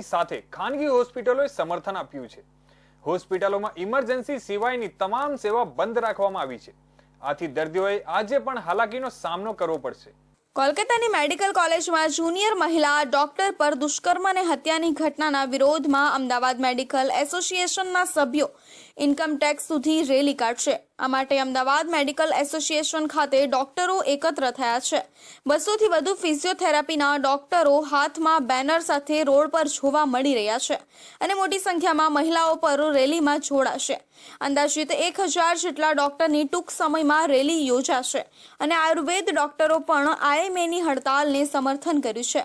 આપવાની સાથે ખાનગી હોસ્પિટલોએ સમર્થન આપ્યું છે. હોસ્પિટલોમાં ઇમરજન્સી સિવાયની તમામ સેવા બંધ રાખવામાં આવી છે. આથી દર્દીઓએ આજે પણ હાલાકીનો સામનો કરવો પડશે. કોલકાતાની મેડિકલ કોલેજમાં જુનિયર મહિલા ડોક્ટર પર દુષ્કર્મ અને હત્યાની ઘટનાના વિરોધમાં અમદાવાદ મેડિકલ એસોસિએશનના સભ્યો ઇન્કમ ટેક્સ સુધી રેલી કાઢશે. આ માટે અમદાવાદ મેડિકલ એસોસિએશન ખાતે ડોક્ટરો એકત્ર થયા છે. બસોથી વધુ ફિઝિયોથેરાપીના ડોક્ટરો હાથમાં બેનર સાથે રોડ પર જોવા મળી રહ્યા છે અને મોટી સંખ્યામાં મહિલાઓ પર રેલીમાં જોડાશે. અંદાજિત એક હજાર જેટલા ડોક્ટરની ટૂંક સમયમાં રેલી યોજાશે અને આયુર્વેદ ડોક્ટરો પણ આઈએમએની હડતાલને સમર્થન કર્યું છે.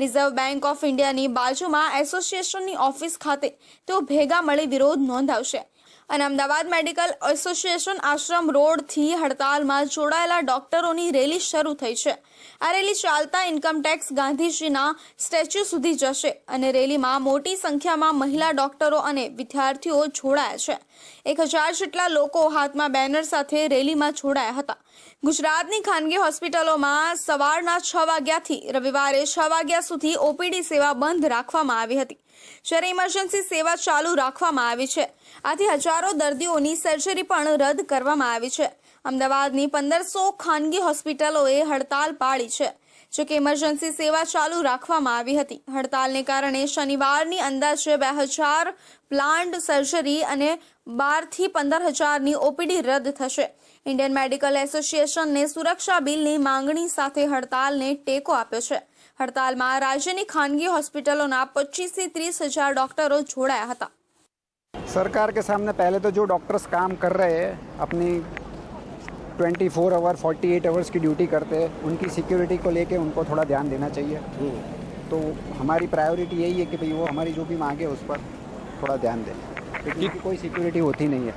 રિઝર્વ બેંક ઓફ ઇન્ડિયાની બાજુમાં એસોસિએશનની ઓફિસ ખાતે તેઓ ભેગા મળી વિરોધ નોંધાવશે. અને અમદાવાદ મેડિકલ એસોસિએશન આશ્રમ રોડથી હડતાલમાં જોડાયેલા ડોક્ટરોની રેલી શરૂ થઈ છે. આ રેલી ચાલતા ઇન્કમટેક્સ ગાંધીજીના સ્ટેચ્યુ સુધી જશે અને રેલીમાં મોટી સંખ્યામાં મહિલા ડોક્ટરો અને વિદ્યાર્થીઓ જોડાયા છે. એક હજાર જેટલા લોકો હાથમાં બેનર સાથે રેલીમાં જોડાયા હતા. ગુજરાતની ખાનગી હોસ્પિટલોમાં સવારના છ વાગ્યાથી રવિવારે છ વાગ્યા સુધી ઓપીડી સેવા બંધ રાખવામાં આવી હતી. જ્યારે ઇમરજન્સી સેવા ચાલુ રાખવામાં આવી છે. આથી હજારો દર્દીઓની સર્જરી પણ રદ કરવામાં આવી છે. અમદાવાદની પંદરસો ખાનગી હોસ્પિટલોએ હડતાલ પાડી છે. જોકે ઇમરજન્સી સેવા ચાલુ રાખવામાં આવી હતી હડતાલને કારણે શનિવારની અંદાજે બે હજાર પ્લાન્ટ સર્જરી અને બારથી પંદર હજારની ઓપીડી રદ થશે ઇન્ડિયન મેડિકલ એસોસિએશનને સુરક્ષા બિલની માંગણી સાથે હડતાલને ટેકો આપ્યો છે હડતાલમાં રાજ્યની ખાનગી હોસ્પિટલોના પચીસથી ત્રીસ હજાર ડોક્ટરો જોડાયા હતા सरकार के सामने पहले तो जो डॉक्टर्स काम कर रहे हैं अपनी 24 four hour forty eight hours की ड्यूटी करते हैं। उनकी सिक्योरिटी को लेके उनको थोड़ा ध्यान देना चाहिए। तो हमारी प्रायोरिटी यही है कि भाई वो हमारी जो भी मांगे उस पर थोड़ा ध्यान दें। क्योंकि उनकी कोई सिक्योरिटी होती नहीं है।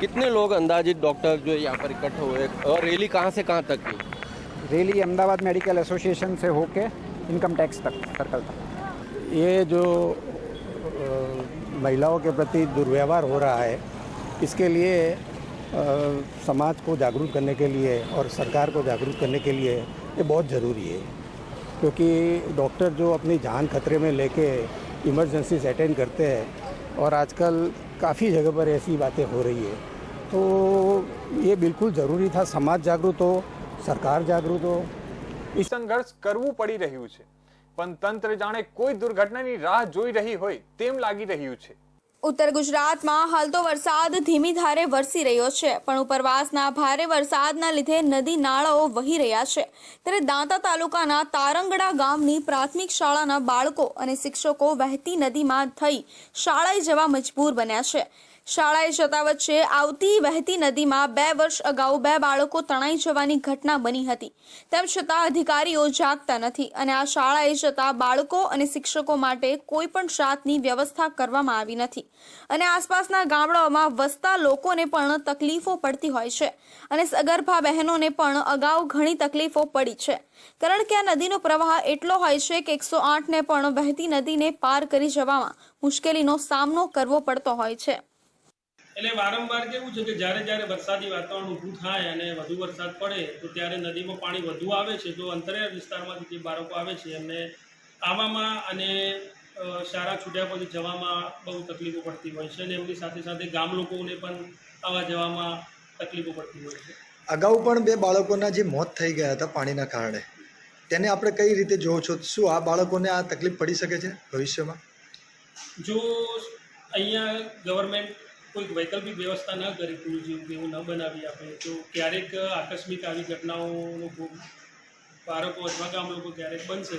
कितने लोग अंदाजित डॉक्टर जो है यहाँ पर इकट्ठे हुए और रैली कहाँ से कहाँ तक की रैली अहमदाबाद मेडिकल एसोसिएशन से होके इनकम टैक्स तक सर्कल तक। ये जो महिलाओं के प्रति दुर्व्यवहार हो रहा है इसके लिए समाज को जागरूक करने के लिए और सरकार को जागरूक करने के लिए ये बहुत ज़रूरी है क्योंकि डॉक्टर जो अपनी जान खतरे में लेके इमरजेंसी अटेंड करते हैं और आजकल काफ़ी जगह पर ऐसी बातें हो रही है तो ये बिल्कुल ज़रूरी था समाज जागरूक हो सरकार जागरूक हो સંઘર્ષ કરવું પડી રહ્યું છે પણ તંત્ર જાણે કોઈ દુર્ઘટનાની રાહ જોઈ રહી હોય તેમ લાગી રહ્યું છે ઉત્તર ગુજરાતમાં હાલ તો વરસાદ ધીમી ધારે વરસી રહ્યો છે, પણ ઉપરવાસના ભારે વરસાદના લીધે નદી નાળાઓ વહી રહ્યા છે. ત્યારે દાંતા તાલુકાના તારંગડા ગામની પ્રાથમિક શાળાના બાળકો અને શિક્ષકો વહેતી નદીમાં થઈ શાળાએ જવા મજબૂર બન્યા છે. શાળાએ જતા વચ્ચે આવતી વહેતી નદીમાં બે વર્ષ અગાઉ બે બાળકો તણાઈ જવાની ઘટના બની હતી. તેમ છતાં અધિકારીઓ જાગતા નથી અને આ શાળાએ જતા બાળકો અને શિક્ષકો માટે કોઈ પણ જાતની વ્યવસ્થા કરવામાં આવી નથી. અને આસપાસના ગામડાઓમાં વસતા લોકોને પણ તકલીફો પડતી હોય છે અને સગર્ભા બહેનોને પણ અગાઉ ઘણી તકલીફો પડી છે. કારણ કે આ નદીનો પ્રવાહ એટલો હોય છે કે એકસો આઠને પણ વહેતી નદીને પાર કરી જવામાં મુશ્કેલીનો સામનો કરવો પડતો હોય છે. એટલે વારંવાર કેવું છે કે જ્યારે જ્યારે વરસાદી વાતાવરણ ઊભું થાય અને વધુ વરસાદ પડે તો ત્યારે નદીમાં પાણી વધુ આવે છે. તો અંતરિયાળ વિસ્તારમાંથી જે બાળકો આવે છે એમને આવવામાં અને શાળા છૂટ્યા પછી જવામાં બહુ તકલીફો પડતી હોય છે અને એમની સાથે સાથે ગામ લોકોને પણ આવવા જવામાં તકલીફો પડતી હોય છે. અગાઉ પણ બે બાળકોના જે મોત થઈ ગયા હતા પાણીના કારણે તેને આપણે કઈ રીતે જોવો છો? શું આ બાળકોને આ તકલીફ પડી શકે છે ભવિષ્યમાં? જો અહીંયા ગવર્મેન્ટ કોઈક વૈકલ્પિક વ્યવસ્થા ન કરી પૂરું જેવું એવું ન બનાવી આપે તો ક્યારેક આકસ્મિક આવી ઘટનાઓનો ભોગ બાળકો અથવા ગામ લોકો ક્યારેક બનશે.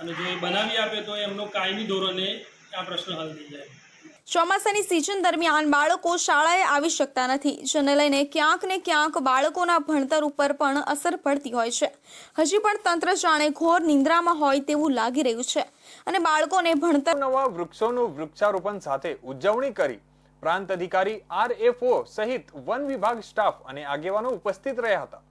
અને જો એ બનાવી આપે તો એમનો કાયમી ધોરણે આ પ્રશ્ન હલ થઈ જાય. ચોમાસાની સિઝન દરમિયાન બાળકો શાળાએ આવી શકતા નથી જેને લઈને ક્યાંક ને ક્યાંક બાળકોના ભણતર ઉપર પણ અસર પડતી હોય છે. હજી પણ તંત્ર જાણે ઘોર નિંદ્રામાં હોય તેવું લાગી રહ્યું છે. અને બાળકોને ભણતર નવા વૃક્ષોનું વૃક્ષારોપણ સાથે ઉજવણી કરી પ્રાંત અધિકારી આર એફ સહિત વન વિભાગ સ્ટાફ અને આગેવાનો ઉપસ્થિત રહ્યા હતા.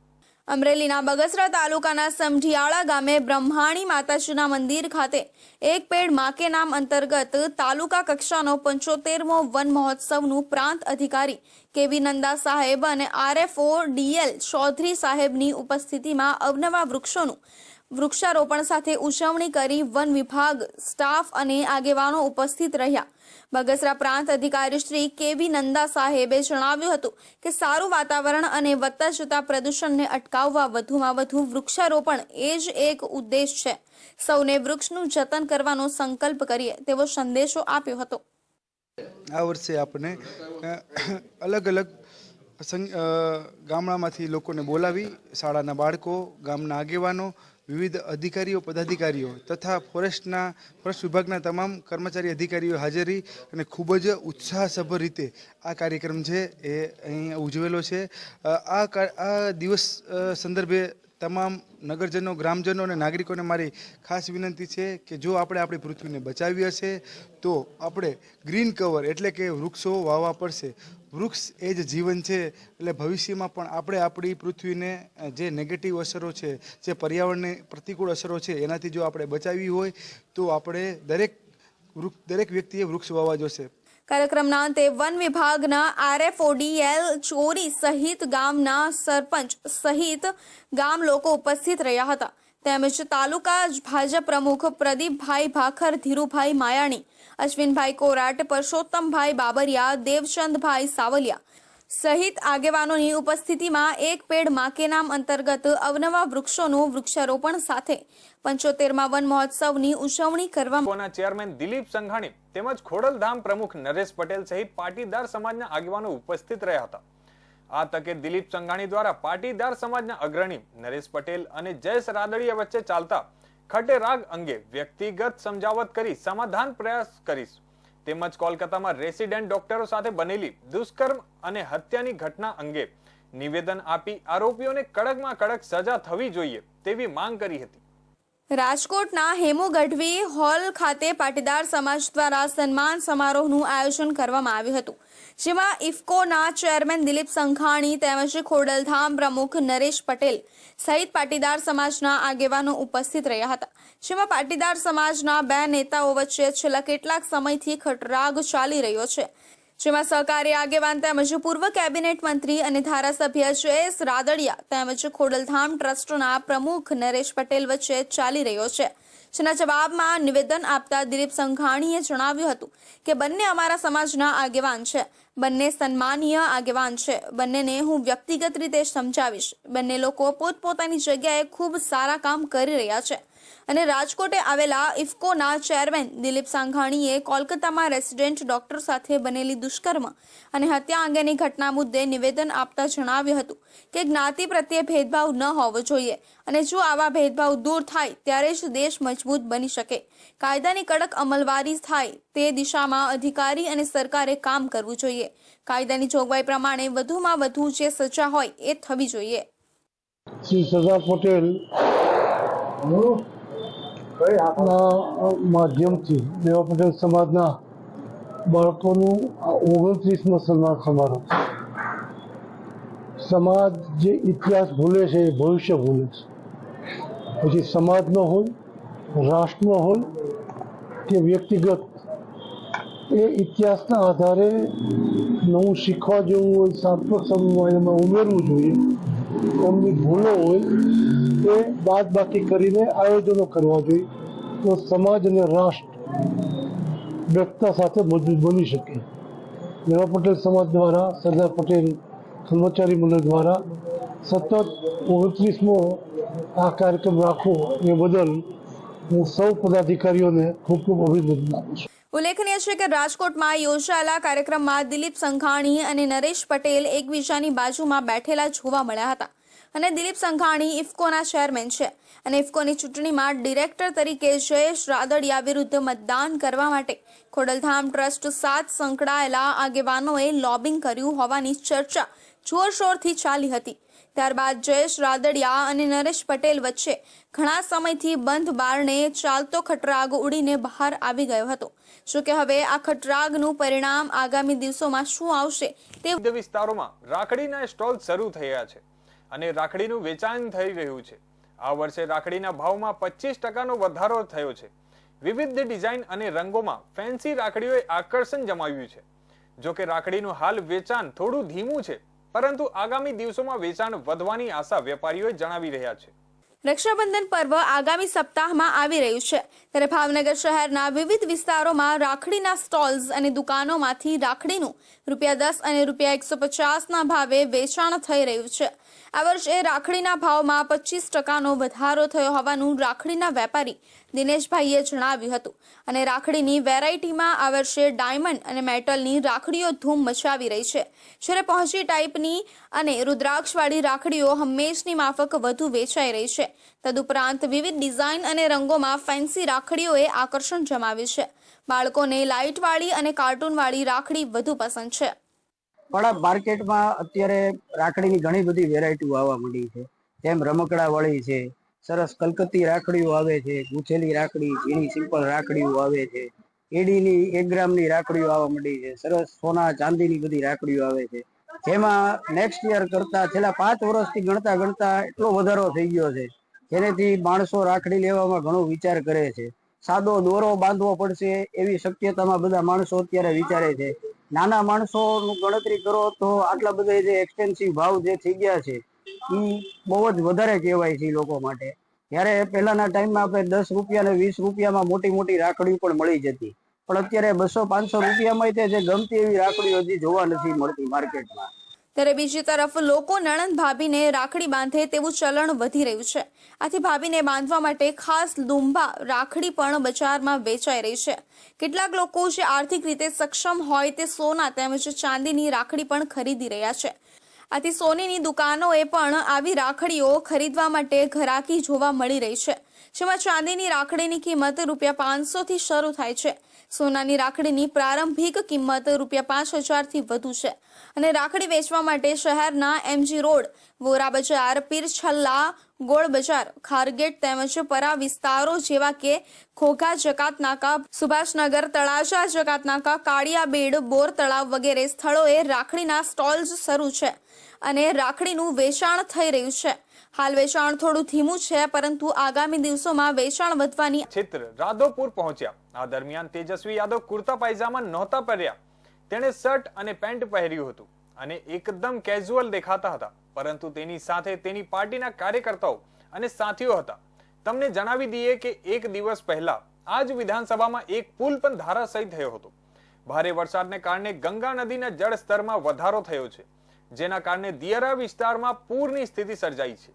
અમરેલીના બગસરા તાલુકાના સમઢિયાળા ગામે બ્રહ્માણી માતાજીના મંદિર ખાતે એક પેડ માકે નામ અંતર્ગત તાલુકા કક્ષાનો પંચોતેરમો વન મહોત્સવનું પ્રાંત અધિકારી કેવી નંદા સાહેબ અને આરએફઓ ડીએલ ચૌધરી સાહેબની ઉપસ્થિતિમાં અવનવા વૃક્ષોનું વૃક્ષારોપણ સાથે ઉજવણી કરી વન વિભાગ સ્ટાફ અને આગેવાનો ઉપસ્થિત રહ્યા. બગસરા પ્રાંત અધિકારી શ્રી કેવી નંદા સાહેબે જણાવ્યું હતું કે સારું વાતાવરણ અને વધતા જતા પ્રદૂષણને અટકાવવા વધુમાં વધુ વૃક્ષારોપણ એ જ એક ઉદ્દેશ છે. સૌને વૃક્ષનું જતન કરવાનો સંકલ્પ કરીએ તેવો સંદેશો આપ્યો હતો. આ વર્ષે આપણે અલગ અલગ ગામડામાંથી લોકોને બોલાવી શાળાના બાળકો, ગામના આગેવાનો વિવિધ અધિકારીઓ, પદાધિકારીઓ તથા ફોરેસ્ટના, ફોરેસ્ટ વિભાગના તમામ કર્મચારી અધિકારીઓ હાજરી અને ખૂબ જ ઉત્સાહસભર રીતે આ કાર્યક્રમ છે એ અહીં ઉજવેલો છે. આ દિવસ સંદર્ભે તમામ નગરજનો, ગ્રામજનો અને નાગરિકોને મારી ખાસ વિનંતી છે કે જો આપણે આપણી પૃથ્વીને બચાવી હશે, તો આપણે ગ્રીન કવર એટલે કે વૃક્ષો વાવવા પડશે. વૃક્ષ એ જ જીવન છે, એટલે ભવિષ્યમાં પણ આપણે આપણી પૃથ્વીને જે નેગેટિવ અસરો છે, જે પર્યાવરણને પ્રતિકૂળ અસરો છે, એનાથી જો આપણે બચાવવી હોય, તો આપણે દરેક વૃક્ષ દરેક વ્યક્તિએ વૃક્ષ વાવવા જોશે. કાર્યક્રમના અંતે વન વિભાગના આરએફઓડીએલ ચોરી સહિત ગામના સરપંચ સહિત ગામ લોકો ઉપસ્થિત રહ્યા હતા. તેમજ તાલુકા ભાજપ પ્રમુખ પ્રદીપભાઈ ભાખર, ધીરુભાઈ માયાણી, અશ્વિનભાઈ કોરાટ, પરસોત્તમભાઈ બાબરિયા, દેવચંદભાઈ સાવલિયા સહિત આગેવાનોની ઉપસ્થિતિમાં એક પેડ માકેનામ નામ અંતર્ગત અવનવા વૃક્ષોનું વૃક્ષારોપણ સાથે પંચોતેરમાં વન મહોત્સવની ઉજવણી કરવામાં ચેરમેન દિલીપ સંઘાણી તેમજ ખોડલધામ પ્રમુખ નરેશ પટેલ સહિત પાટીદાર સમાજના આગેવાનો ઉપસ્થિત રહ્યા હતા. આ તકે દિલીપ સંઘાણી દ્વારા પાટીદાર સમાજના અગ્રણી નરેશ પટેલ અને જયેશ રાદડિયા વચ્ચે ચાલતા ખટે રાગ અંગે વ્યક્તિગત સમજાવટ કરી સમાધાન પ્રયાસ કરીશ. તેમજ કોલકાતામાં રેસિડેન્ટ ડોક્ટરો સાથે બનેલી દુષ્કર્મ અને હત્યાની ઘટના અંગે નિવેદન આપી આરોપીઓને કડકમાં કડક સજા થવી જોઈએ તેવી માંગ કરી હતી. રાજકોટના હેમુ ગઢવી હોલ ખાતે પાટીદાર સમાજ દ્વારા સન્માન સમારોહનું આયોજન કરવામાં આવ્યું હતું. જેમાં ઇફકોના ચેરમેન દિલીપ સંઘાણી તેમજ ખોડલધામ પ્રમુખ નરેશ પટેલ સહિત પાટીદાર સમાજના આગેવાનો ઉપસ્થિત રહ્યા હતા. જેમાં પાટીદાર સમાજના બે નેતાઓ વચ્ચે છેલ્લા કેટલાક સમયથી ખટરાગ ચાલી રહ્યો છે. જેમાં સહકારી આગેવાન તેમજ પૂર્વ કેબિનેટ મંત્રી અને ધારાસભ્ય જયેશ રાદડિયા તેમજ ખોડલધામ ટ્રસ્ટના પ્રમુખ નરેશ પટેલ વચ્ચે ચાલી રહ્યો છે. જેના જવાબમાં નિવેદન આપતા દિલીપ સંઘાણીએ જણાવ્યું હતું કે બંને અમારા સમાજના આગેવાન છે. બંને સન્માનીય આગેવાન છે. બંનેને હું વ્યક્તિગત રીતે સમજાવીશ. બંને લોકો પોતપોતાની જગ્યાએ ખૂબ સારા કામ કરી રહ્યા છે. અને રાજકોટે આવેલા ઇફકોના ચેરમેન દિલીપ સાંઘાણીએ કોલકાતામાં રેસિડેન્ટ ડોક્ટર સાથે બનેલી દુષ્કર્મ અને હત્યા અંગેની ઘટના મુદ્દે નિવેદન આપતા જણાવ્યું હતું કે જ્ઞાતિ પ્રત્યે ભેદભાવ ન હોવો જોઈએ અને જો આવા ભેદભાવ દૂર થાય ત્યારે જ દેશ મજબૂત બની શકે. કાયદાની કડક અમલવારી થાય તે દિશામાં અધિકારી અને સરકારે કામ કરવું જોઈએ. કાયદાની જોગવાઈ પ્રમાણે વધુમાં વધુ જે સજા હોય એ થવી જોઈએ. શ્રી સરદાર પટેલ ના માધ્યમથી દેવા પટેલ સમાજના બાળકોનું આ ઓગણત્રીસમો સન્માન સમારોહ સમાજ જે ઇતિહાસ ભૂલે છે એ ભવિષ્ય ભૂલે છે. પછી સમાજનો હોય, રાષ્ટ્રનો હોય કે વ્યક્તિગત, એ ઇતિહાસના આધારે નવું શીખવા જેવું હોય સાત્વક સમયમાં એમાં ઉમેરવું જોઈએ. એમની ભૂલો હોય એ બાદ બાકી કરીને આયોજનો કરવા જોઈએ તો સમાજ અને રાષ્ટ્ર વ્યક્તતા સાથે મજબૂત બની શકે. મેવા પટેલ સમાજ દ્વારા, સરદાર પટેલ કર્મચારી મંડળ દ્વારા સતત ઓગણત્રીસમો આ કાર્યક્રમ રાખવો એ બદલ હું સૌ પદાધિકારીઓને ખૂબ ખૂબ અભિનંદન આપું છું. ઉલ્લેખનીય છે કે રાજકોટમાં યોજાયેલા કાર્યક્રમમાં દિલીપ સંઘાણી અને નરેશ પટેલ એકબીજાની બાજુમાં બેઠેલા જોવા મળ્યા હતા. અને દિલીપ સંઘાણી ઇફકોના ચેરમેન છે અને ઇફકોની ચૂંટણીમાં ડિરેક્ટર તરીકે જયેશ રાદડિયા વિરુદ્ધ મતદાન કરવા માટે ખોડલધામ ટ્રસ્ટ સાથ સંકળાયેલા આગેવાનોએ લોબિંગ કર્યું હોવાની ચર્ચા જોરશોરથી ચાલી હતી. ત્યારબાદ જયેશ રાદડિયા અને નરેશ પટેલ વચ્ચે ઘણા સમયથી બંધ બારણે ચાલતો ખટરાગ ઉડીને બહાર આવી ગયો હતો. જોકે હવે આ ખટરાગનું પરિણામ આગામી દિવસોમાં શું આવશે તે વિસ્તારોમાં રાખડીના સ્ટોલ શરૂ થયા છે અને રાખડીનું વેચાણ થઈ રહ્યું છે. આ વર્ષે રાખડીના ભાવમાં પચીસ ટકાનો વધારો થયો છે. વિવિધ ડિઝાઇન અને રંગોમાં ફેન્સી રાખડીઓએ આકર્ષણ જમાવ્યું છે. જો કે રાખડીનું હાલ વેચાણ થોડું ધીમું છે. પરંતુ આગામી દિવસોમાં વેચાણ વધવાની આશા વેપારીઓએ જણાવી રહ્યા છે. રક્ષાબંધન પર્વ આગામી સપ્તાહમાં આવી રહ્યું છે. ત્યારે ભાવનગર શહેરના વિવિધ વિસ્તારોમાં રાખડીના સ્ટોલ્સ અને દુકાનોમાંથી રાખડીનું રૂપિયા દસ અને રૂપિયા એકસો પચાસના ભાવે વેચાણ થઈ રહ્યું છે. આ વર્ષે રાખડીના ભાવમાં પચીસ ટકાનો વધારો થયો હોવાનું રાખડીના વેપારી દિનેશભાઈએ જણાવ્યું હતું. અને રાખડીની વેરાયટીમાં આ વર્ષે ડાયમંડ અને મેટલની રાખડીઓ ધૂમ મચાવી રહી છે. જ્યારે પહોંચી ટાઈપની અને રુદ્રાક્ષવાળી રાખડીઓ હંમેશની માફક વધુ વેચાઈ રહી છે. તદુપરાંત વિવિધ ડિઝાઇન અને રંગોમાં ફેન્સી રાખડીઓએ આકર્ષણ જમાવ્યું છે. બાળકોને લાઇટવાળી અને કાર્ટૂનવાળી રાખડી વધુ પસંદ છે. પણ માર્કેટમાં અત્યારે રાખડીની ઘણી બધી વેરાયટીઓ આવવા માંડી છે. જેમ રમકડા વાળી છે, સરસ કલકત્તી રાખડીઓ આવે છે, ગૂંથેલી રાખડી, ઝીણી સિમ્પલ રાખડીઓ આવે છે, એડીની એક ગ્રામની રાખડીઓ આવવા માંડી છે, સરસ સોના ચાંદીની બધી રાખડીઓ આવે છે. જેમાં નેક્સ્ટ યર કરતા છેલ્લા પાંચ વર્ષથી ગણતા ગણતા એટલો વધારો થઈ ગયો છે, જેનેથી માણસો રાખડી લેવામાં ઘણો વિચાર કરે છે. સાદો દોરો બાંધવો પડશે એવી શક્યતામાં બધા માણસો અત્યારે વિચારે છે. નાના માણસોનું ગણતરી કરો તો આટલા બધા જે એક્સપેન્સિવ ભાવ જે થઈ ગયા છે એ બહુ જ વધારે કહેવાય છે લોકો માટે. જ્યારે પહેલાના ટાઈમમાં આપણે દસ રૂપિયા ને વીસ રૂપિયામાં મોટી મોટી રાખડીઓ પણ મળી જતી. પણ અત્યારે બસો પાંચસો રૂપિયામાં તે જે ગમતી એવી રાખડીઓ હજી જોવા નથી મળતી માર્કેટમાં ત્યારે બીજી તરફ લોકો નણંદ ભાભીને રાખડી બાંધે તેવું ચલણ વધી રહ્યું છે. આથી ભાભીને બાંધવા માટે ખાસ લુંબા રાખડી પણ બજારમાં વેચાઈ રહી છે. કેટલાક લોકો જે આર્થિક રીતે સક્ષમ હોય તે સોના તેમજ ચાંદીની રાખડી પણ ખરીદી રહ્યા છે. આથી સોનીની દુકાનોએ પણ આવી રાખડીઓ ખરીદવા માટે ઘરાકી જોવા મળી રહી છે. જેમાં ચાંદીની રાખડીની કિંમત રૂપિયા પાંચસોથી શરૂ થાય છે. સોનાની રાખડીની પ્રારંભિક કિંમત રૂપિયા પાંચ હજારથી વધુ છે. અને રાખડી વેચવા માટે શહેરના એમજી રોડ, વોરા બજાર, પીરછલ્લા, ગોળ બજાર, ખારગેટ તેમજ પરા વિસ્તારો જેવા કે ખોખા જકાતનાકા, સુભાષનગર, તળાજા જકાતનાકા, કાળિયાબેડ, બોર તળાવ વગેરે સ્થળોએ રાખડીના સ્ટોલ્સ શરૂ છે. અને રાખડીનું વેચાણ થઈ રહ્યું છે. હાલ વેચાણ થોડું ધીમું છે, પરંતુ આગામી દિવસોમાં વેચાણ વધવાની ચિત્ર રાધોપુર પહોંચ્યા. આ દરમિયાન તેજસ્વી યાદવ કુર્તા પાયજામા નહોતા પહેર્યા. તેણે શર્ટ અને પેન્ટ પહેર્યું હતું અને એકદમ કેઝ્યુઅલ દેખાતા હતા. પરંતુ તેની સાથે તેની પાર્ટીના કાર્યકર્તાઓ અને સાથીઓ હતા. તમને જણાવી દઈએ કે એક દિવસ પહેલા આ જ વિધાનસભામાં એક પુલ પણ ધારાશાયી થયો હતો. ભારે વરસાદને કારણે ગંગા નદીના જળ સ્તરમાં વધારો થયો છે, જેના કારણે દિયરા વિસ્તારમાં પૂરની સ્થિતિ સર્જાઈ છે.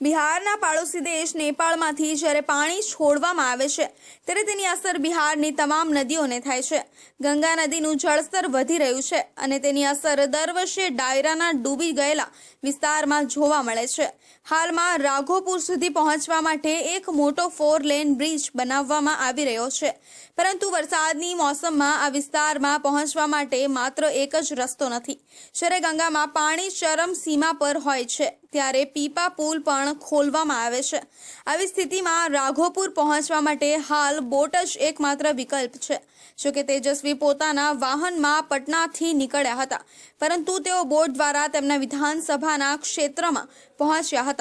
બિહારના પાડોશી દેશ નેપાળમાંથી જ્યારે પાણી છોડવામાં આવે છે, ત્યારે તેની અસર બિહારની તમામ નદીઓને થાય છે. ગંગા નદીનું જળસ્તર વધી રહ્યું છે અને તેની અસર દર વર્ષે ડાયરાના ડૂબી ગયેલા વિસ્તારમાં જોવા મળે છે. હાલમાં રાઘોપુર સુધી પહોંચવા માટે એક મોટો ફોર લેન બ્રિજ બનાવવામાં આવી રહ્યો છે. પરંતુ વરસાદની મોસમમાં આ વિસ્તારમાં પહોંચવા માટે માત્ર એક જ રસ્તો નથી. જ્યારે ગંગામાં પાણી ચરમ સીમા પર હોય છે, ત્યારે પીપા પુલ પણ ખોલવામાં આવે છે. આવી સ્થિતિમાં રાઘોપુર પહોંચવા માટે હાલ બોટ જ એકમાત્ર વિકલ્પ છે. જોકે તેજસ્વી પોતાના વાહનમાં પટનાથી નીકળ્યા હતા, પરંતુ તેઓ બોટ દ્વારા તેમના વિધાનસભાના ક્ષેત્રમાં પહોંચ્યા હતા.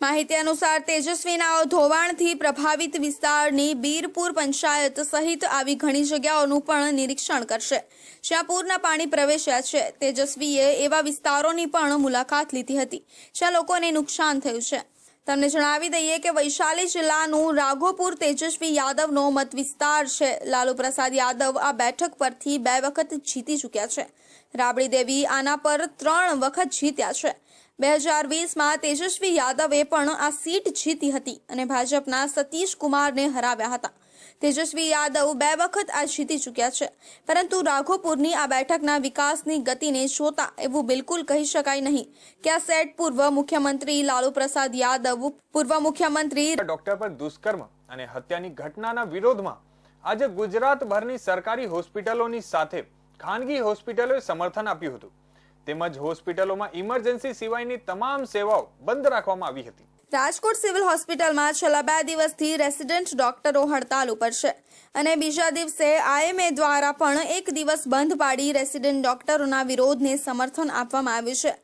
માહિતી અનુસાર તેજસ્વીના ધોવાણથી પ્રભાવિત વિસ્તારની બીરપુર પંચાયત સહિત આવી ઘણી જગ્યાઓનું પણ નિરીક્ષણ કરશે. જ્યાં પૂરના પાણી પ્રવેશ્યા છે, તેજસ્વીએ એવા વિસ્તારોની પણ મુલાકાત લીધી હતી, જ્યાં લોકોને નુકસાન થયું છે. તમને જણાવી દઈએ કે વૈશાલી જિલ્લાનું રાઘોપુર તેજસ્વી યાદવનો મત વિસ્તાર છે. લાલુ પ્રસાદ યાદવ આ બેઠક પરથી બે વખત જીતી ચૂક્યા છે. રાબડી દેવી આના પર ત્રણ વખત જીત્યા છે. બે હજાર વીસમાં તેજસ્વી યાદવે પણ આ સીટ જીતી હતી અને ભાજપના સતીશ કુમારને હરાવ્યા હતા. તેજસ્વી યાદવ બે વખત આ જીતી ચૂક્યા છે. પરંતુ રાઘોપુરની આ બેઠકના વિકાસની ગતિને જોતા એવું બિલકુલ કહી શકાય નહીં કે આ સેટ પૂર્વ મુખ્યમંત્રી લાલુ પ્રસાદ યાદવ, પૂર્વ મુખ્યમંત્રી ડોક્ટર પર દુષ્કર્મ અને હત્યાની ઘટનાના વિરોધમાં આજે ગુજરાતભરની સરકારી હોસ્પિટલોની સાથે ખાનગી હોસ્પિટલોએ સમર્થન આપ્યું હતું. તેમજ હોસ્પિટલોમાં ઇમરજન્સી સિવાયની તમામ સેવાઓ બંધ રાખવામાં આવી હતી. રાજકોટ સિવિલ હોસ્પિટલમાં છેલ્લા બે દિવસથી રેસિડેન્ટ ડોક્ટરો હડતાલ ઉપર છે અને બીજા દિવસે આઈએમએ દ્વારા પણ એક દિવસ બંધ પાડી રેસિડેન્ટ ડોક્ટરોના વિરોધને સમર્થન આપવામાં આવ્યું છે.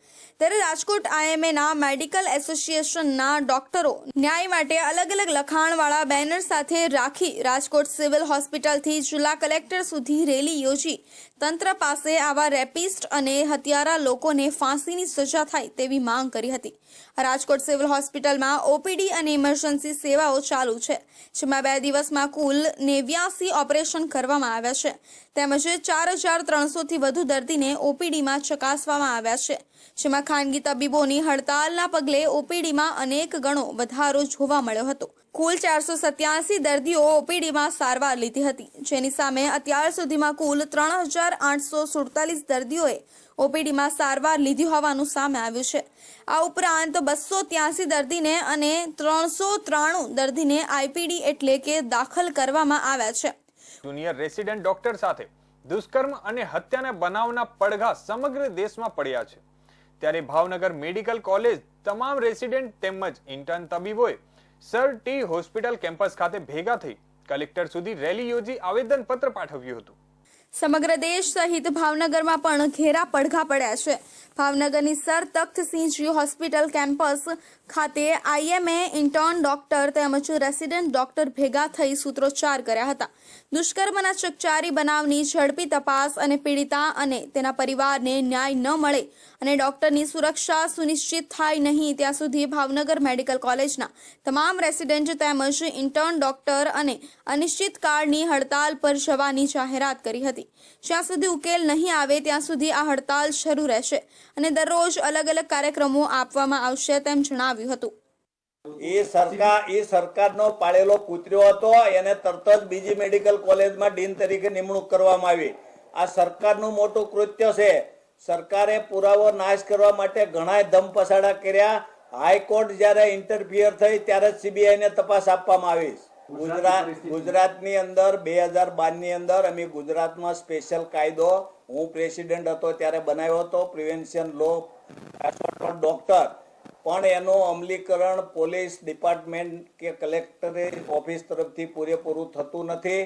ત્યારે રાજકોટ આઈએમએના મેડિકલ એસોસિએશનના ડોક્ટરો ન્યાય માટે અલગ અલગ લખાણવાળા બેનર સાથે રાખી રાજકોટ સિવિલ હોસ્પિટલથી જિલ્લા કલેક્ટર સુધી રેલી યોજી તંત્ર પાસે આવા રેપિસ્ટ અને હત્યારા લોકોને ફાંસીની સજા થાય તેવી માંગ કરી હતી. રાજકોટ સિવિલ હોસ્પિટલમાં ઓપીડી અને ઇમરજન્સી સેવાઓ ચાલુ છે, જેમાં બે દિવસમાં કુલ નેવ્યાસી ઓપરેશન કરવામાં આવ્યા છે. તેમજ ચાર હજાર ત્રણસોથી વધુ દર્દીને ઓપીડીમાં ચકાસવામાં આવ્યા છે. જેમાં ખાનગી તબીબોની હડતાલના પગલે ઓપીડીમાં અનેક ગણો વધારો જોવા મળ્યો હતો. કુલ ચારસો સત્યાસી દર્દીઓ ઓપીડીમાં સારવાર લીધી હતી. જેની સામે અત્યાર સુધીમાં કુલ ત્રણ હજાર આઠસો સુડતાલીસ દર્દીઓએ ઓપીડીમાં સારવાર લીધી હોવાનું સામે આવ્યું છે. આ ઉપરાંત બસો ત્યાસી દર્દીને અને ત્રણસો ત્રાણું દર્દીને આઈપીડી એટલે કે દાખલ કરવામાં આવ્યા છે. જુનિયર રેસિડેન્ટ ડોક્ટર સાથે દુષ્કર્મ અને હત્યાના બનાવના પડઘા સમગ્ર દેશમાં પડ્યા છે. ત્યારે ભાવનગર મેડિકલ કોલેજ તમામ રેસિડેન્ટ તેમજ ઇન્ટર્ન તબીબોએ સર ટી હોસ્પિટલ કેમ્પસ ખાતે ભેગા થઈ કલેક્ટર સુધી રેલી યોજી આવેદનપત્ર પાઠવ્યું હતું. સમગ્ર દેશ સહિત ભાવનગરમાં પણ ઘેરા પડઘા પડ્યા છે. ભાવનગરની સર તખ્તસિંહજી હોસ્પિટલ કેમ્પસ ખાતે આઈએમએ ઇન્ટર્ન ડોક્ટર તેમજ રેસિડેન્ટ ડોક્ટર ભેગા થઈ સૂત્રોચ્ચાર કર્યા હતા. દુષ્કર્મના ચકચારી બનાવની ઝડપી તપાસ અને પીડિતા અને તેના પરિવારને ન્યાય ન મળે અને ડોક્ટરની સુરક્ષા સુનિશ્ચિત થાય નહીં, ત્યાં સુધી ભાવનગર મેડિકલ કોલેજના તમામ રેસિડેન્ટ તેમજ ઇન્ટર્ન ડોક્ટર અને અનિશ્ચિતકાળની હડતાલ પર જવાની જાહેરાત કરી હતી. જ્યાં સુધી ઉકેલ નહીં આવે, ત્યાં સુધી આ હડતાલ શરૂ રહેશે અને દરરોજ અલગ અલગ કાર્યક્રમો આપવામાં આવશે તેમ જણાવ્યું હતું. એ સરકાર, એ સરકારનો પાળેલો કૂતર્યો હતો, એને તરત જ બીજી મેડિકલ કોલેજમાં ડીન તરીકે નિમણૂક કરવામાં આવી. આ સરકારનું મોટું કૃત્ય છે. સરકારે પુરાવો નાશ કરવા માટે ઘણા ધમપસાડા કર્યા. હાઈકોર્ટ જ્યારે ઇન્ટરફિયર થઈ, ત્યારે જ ને તપાસ આપવામાં આવી. ગુજરાત, ગુજરાતની અંદર બે હજાર બારની અંદર અમે ગુજરાતમાં સ્પેશિયલ કાયદો, હું પ્રેસિડેન્ટ હતો ત્યારે બનાવ્યો હતો પ્રિવેન્શન લો ડોક્ટર પણ એનું અમલીકરણ પોલીસ ડિપાર્ટમેન્ટ કે કલેક્ટરે ઓફિસ તરફથી પૂરેપૂરું થતું નથી.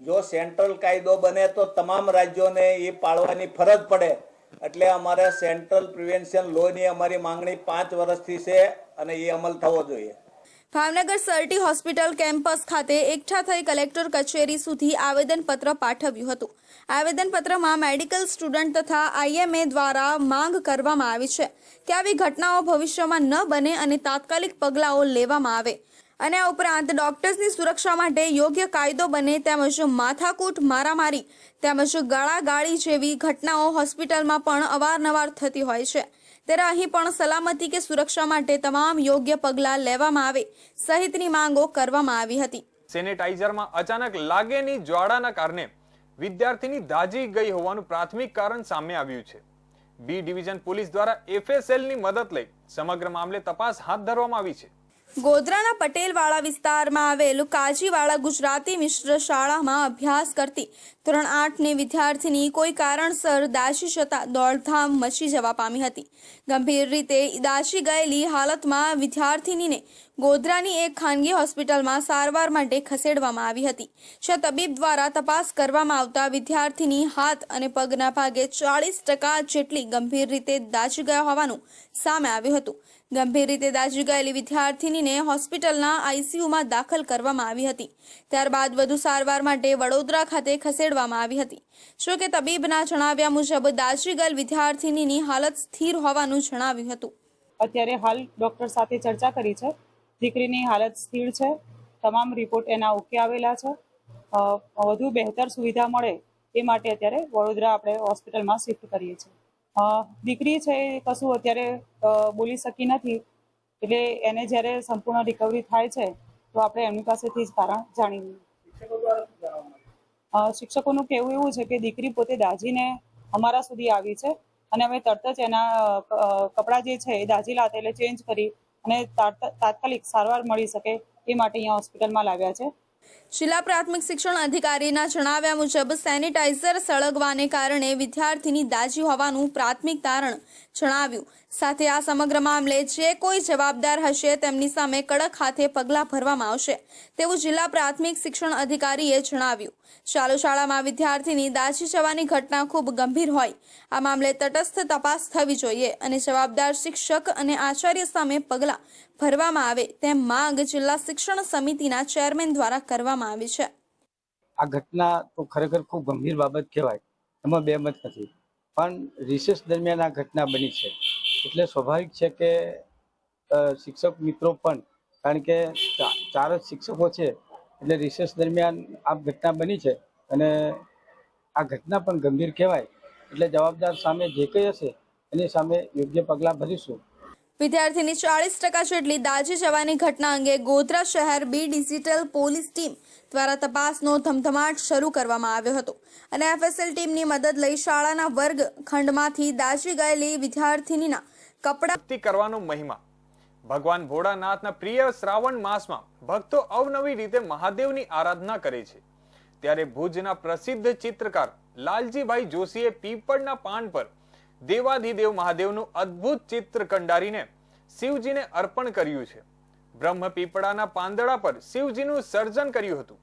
જો સેન્ટ્રલ કાયદો બને તો તમામ રાજ્યોને એ પાળવાની ફરજ પડે. એટલે અમારે સેન્ટ્રલ પ્રિવેન્શન લોની અમારી માંગણી પાંચ વર્ષથી છે અને એ અમલ થવો જોઈએ. ભાવનગર સરટી હોસ્પિટલ કેમ્પસ ખાતે એકઠા થઈ કલેક્ટર કચેરી સુધી આવેદનપત્ર પાઠવ્યું હતું. આવેદનપત્રમાં મેડિકલ સ્ટુડન્ટ તથા આઈએમએ દ્વારા માંગ કરવામાં આવી છે કે આવી ઘટનાઓ ભવિષ્યમાં ન બને અને તાત્કાલિક પગલાઓ લેવામાં આવે. અને આ ઉપરાંત ડોક્ટર્સની સુરક્ષા માટે યોગ્ય કાયદો બને તેમજ માથાકૂટ મારામારી તેમજ ગાળાગાળી જેવી ઘટનાઓ હોસ્પિટલમાં પણ અવારનવાર થતી હોય છે. ત્યારે અહીં પણ સલામતી કે સુરક્ષા માટે તમામ યોગ્ય પગલાં લેવામાં આવે સહિતની માંગો કરવામાં આવી હતી. સેનેટાઇઝરમાં અચાનક લાગેની જ્વાળાના કારણે વિદ્યાર્થીની દાજી ગઈ હોવાનું પ્રાથમિક કારણ સામે આવ્યું છે. બી ડિવિઝન પોલીસ દ્વારા એફએસએલની મદદ લઈ સમગ્ર મામલે તપાસ હાથ ધરવામાં આવી છે. ગોધરાના પટેલવાળા વિસ્તારમાં આવેલું કાજીવાળા ગુજરાતી મિશ્ર શાળામાં અભ્યાસ કરતી ધોરણ આઠની વિદ્યાર્થીની કોઈ કારણસર દાઝી જતા દોડધામ મચી જવા પામી હતી. ગંભીર રીતે દાઝી ગયેલી હાલતમાં વિદ્યાર્થીનીને ગોધરાની એક ખાનગી હોસ્પિટલમાં સારવાર માટે ખસેડવામાં આવી હતી. જ્યાં તબીબ દ્વારા તપાસ કરવામાં આવતા વિદ્યાર્થીની હાથ અને પગના ભાગે ચાળીસ ટકા જેટલી ગંભીર રીતે દાઝી ગયા હોવાનું સામે આવ્યું હતું. ગંભીર રીતે દાઝી ગયેલી વિદ્યાર્થીનીને હોસ્પિટલના આઈસીયુમાં દાખલ કરવામાં આવી હતી. ત્યારબાદ વધુ સારવાર માટે વડોદરા ખાતે ખસેડવામાં આવી હતી. જો કે તબીબના જણાવ્યા મુજબ, દાઝી ગયેલ વિદ્યાર્થીનીની હાલત સ્થિર હોવાનું જણાવ્યું હતું. અત્યારે હાલ ડૉક્ટર સાથે ચર્ચા કરી છે. દીકરીની હાલત સ્થિર છે. તમામ રિપોર્ટ એના ઓકે આવેલા છે. વધુ બહેતર સુવિધા મળે એ માટે અત્યારે વડોદરા આપણે હોસ્પિટલમાં શિફ્ટ કરીએ છીએ. દીકરી છે એ કશું અત્યારે બોલી શકી નથી. એટલે એને જ્યારે સંપૂર્ણ રિકવરી થાય છે, તો આપણે એમની પાસેથી જ કારણ જાણી લઈએ શિક્ષકોનું કહેવું એવું છે કે દીકરી પોતે દાજીને અમારા સુધી આવી છે. અને અમે તરત જ એના કપડાં જે છે એ દાજી લાતે એટલે ચેન્જ કરી અને તાત્કાલિક સારવાર મળી શકે એ માટે અહીંયા હોસ્પિટલમાં લાવ્યા છે. જિલ્લા પ્રાથમિક શિક્ષણ અધિકારીના જણાવ્યા મુજબ સેનિટાઈઝર સળગવાને કારણે વિદ્યાર્થીની દાજી હોવાનું પ્રાથમિક તારણ જણાવ્યું. સાથે આ સમગ્ર મામલે જે કોઈ જવાબદાર હશે તેમની સામે કડક હાથે પગલાં ભરવામાં આવશે, તેવું જિલ્લા પ્રાથમિક શિક્ષણ અધિકારીએ જણાવ્યું. ચાલુ શાળામાં વિદ્યાર્થીની દાઝી જવાની ઘટના ખૂબ ગંભીર હોય. આ મામલે તટસ્થ તપાસ થવી જોઈએ અને જવાબદાર શિક્ષક અને આચાર્ય સામે પગલાં ભરવામાં આવે તેમ માંગ જિલ્લા શિક્ષણ સમિતિના ચેરમેન દ્વારા કરવામાં આવી છે. આ ઘટના તો ખરેખર ખૂબ ગંભીર બાબત કહેવાય. એમાં બે મત નથી. પણ રિસેસ દરમિયાન આ ઘટના બની છે. એટલે સ્વાભાવિક છે કે શિક્ષક મિત્રો પણ, કારણ કે ચાર જ શિક્ષકો છે, એટલે રિસેસ દરમિયાન આ ઘટના બની છે અને આ ઘટના પણ ગંભીર કહેવાય. એટલે જવાબદાર સામે જે કંઈ હશે, એની સામે યોગ્ય પગલાં ભરીશું. વિદ્યાર્થીની ચાળીસ ટકા જેટલી દાજી જવાની ઘટના અંગે ગોધરા શહેર બી ડિજિટલ પોલીસ ટીમ દ્વારા તપાસનો ધમધમાટ શરૂ કરવામાં આવ્યો હતો. અને એફએસએલ ટીમની મદદ લઈ શાળાના વર્ગ ખંડમાંથી દાજી ગયેલી વિદ્યાર્થીનીના કપડાં કરવાનો મહિમા. ભગવાન ભોળાનાથના પ્રિય શ્રાવણ માસમાં ભક્તો અવનવી રીતે મહાદેવની આરાધના કરે છે. ત્યારે ભુજના પ્રસિદ્ધ ચિત્રકાર લાલજીભાઈ જોશીએ પીપળના પાન પર દેવાધિદેવ મહાદેવનું અદ્ભુત ચિત્ર કંડારીને શિવજીને અર્પણ કર્યું છે. બ્રહ્મ પીપળાના પાંદડા પર શિવજીનું સર્જન કર્યું હતું.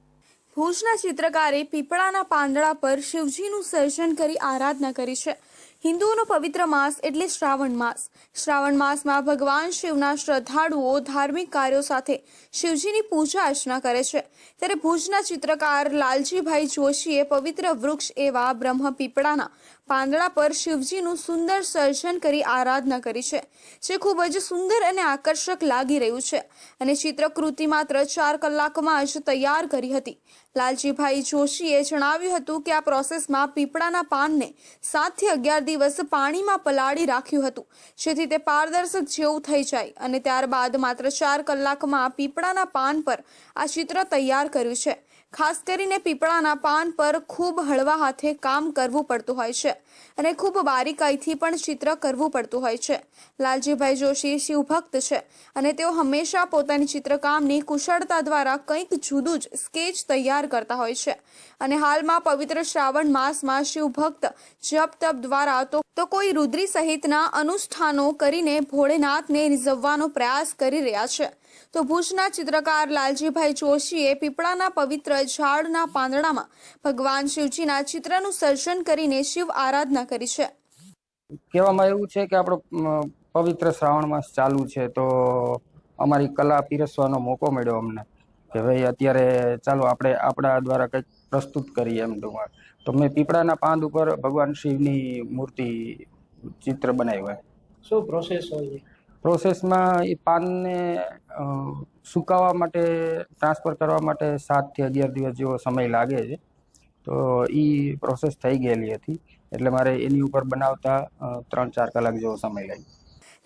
ભુજના ચિત્રકારે પીપળાના પાંદડા પર શિવજીનું સર્જન કરી આરાધના કરી છે. હિન્દુઓનો પવિત્ર માસ એટલે શ્રાવણ માસ. શ્રાવણ માસમાં ભગવાન શિવના શ્રદ્ધાળુઓ ધાર્મિક કાર્યો સાથે શિવજીની પૂજા અર્ચના કરે છે. ત્યારે ભુજના ચિત્રકાર લાલજીભાઈ જોશીએ પવિત્ર વૃક્ષ એવા બ્રહ્મ પીપળાના પાંદડા પર શિવજીનું સુંદર સર્જન કરી આરાધના કરી છે, જે ખૂબ જ સુંદર અને આકર્ષક લાગી રહ્યું છે. અને ચિત્રકૃતિ માત્ર ચાર કલાકમાં જ તૈયાર કરી હતી. લાલજીભાઈ જોશીએ જણાવ્યું હતું કે આ પ્રોસેસમાં પીપળાના પાનને સાતથી અગિયાર દિવસ પાણીમાં પલાળી રાખ્યું હતું, જેથી તે પારદર્શક જેવું થઈ જાય. અને ત્યારબાદ માત્ર ચાર કલાકમાં પીપળાના પાન પર આ ચિત્ર તૈયાર કર્યું છે. ખાસ કરીને પીપળાના પાન પર ખૂબ હળવા હાથે કામ કરવું પડતું હોય છે અને ખૂબ બારીકાઈથી પણ ચિત્ર કરવું પડતું હોય છે. લાલજીભાઈ જોશી શિવભક્ત છે અને તેઓ હંમેશા પોતાની ચિત્રકામની કુશળતા દ્વારા કંઈક જુદું જ સ્કેચ તૈયાર કરતા હોય છે. અને હાલમાં પવિત્ર શ્રાવણ માસમાં શિવભક્ત જપ તપ દ્વારા તો તો કોઈ રુદ્રી સહિતના અનુષ્ઠાનો કરીને ભોળેનાથને રીઝવવાનો પ્રયાસ કરી રહ્યા છે. તો ભુજના ચિત્રકાર લાલજીભાઈ જોશીએ પીપળાના પવિત્ર ઝાડના પાંદડામાં ભગવાન શિવજીના ચિત્રનું સર્જન કરીને શિવ આરાધના કરી છે. કહેવામાં એવું છે કે આપણો પવિત્ર શ્રાવણ માસ ચાલુ છે તો અમારી કલા પીરસવાનો મોકો મળ્યો અમને. કે ભાઈ અત્યારે ચાલો, આપણે આપણા દ્વારા કંઈક પ્રસ્તુત કરીએ એમ ટૂંકમાં તો મેં પીપળાના પાંદ ઉપર ભગવાન શિવની મૂર્તિ ચિત્ર બનાવ્યું હોય. શું પ્રોસેસ હોય પ્રોસેસમાં એ પાનને સુકાવા માટે ટ્રાન્સફર કરવા માટે સાતથી અગિયાર દિવસ જેવો સમય લાગે છે. તો એ પ્રોસેસ થઈ ગયેલી હતી. એટલે મારે એની ઉપર બનાવતા ત્રણ ચાર કલાક જેવો સમય લાગ્યો.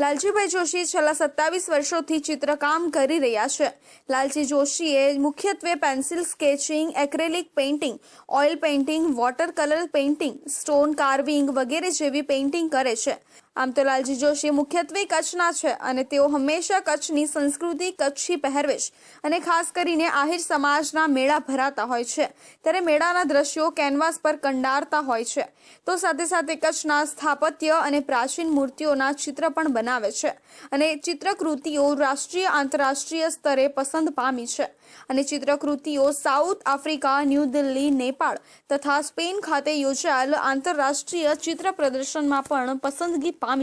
લાલજીભાઈ જોશી છેલ્લા સત્તાવીસ વર્ષોથી ચિત્રકામ કરી રહ્યા છે. લાલજી જોશીએ મુખ્યત્વે pencil sketching, acrylic painting, oil painting, water colour painting, stone carving વગેરે જેવી પેઇન્ટિંગ કરે છે. આમ તો લાલજી જોશી મુખ્યત્વે કચ્છના છે અને તેઓ હંમેશા કચ્છની સંસ્કૃતિ કચ્છી પહેરવેશ અને ખાસ કરીને આહિર સમાજના મેળા ભરાતા હોય છે. ત્યારે મેળાના દ્રશ્યો કેનવાસ પર કંડારતા હોય છે. તો સાથે સાથે કચ્છના સ્થાપત્ય અને પ્રાચીન મૂર્તિઓના ચિત્ર પણ બનાવે છે. અને ચિત્રકૃતિઓ રાષ્ટ્રીય આંતરરાષ્ટ્રીય સ્તરે પસંદ પામી છે. અને ચિત્રકૃતિઓ South Africa, New Delhi, Nepal તથા સ્પેન ખાતે યોજાયેલ આંતરરાષ્ટ્રીય ચિત્ર પ્રદર્શનમાં પણ પસંદગી પામી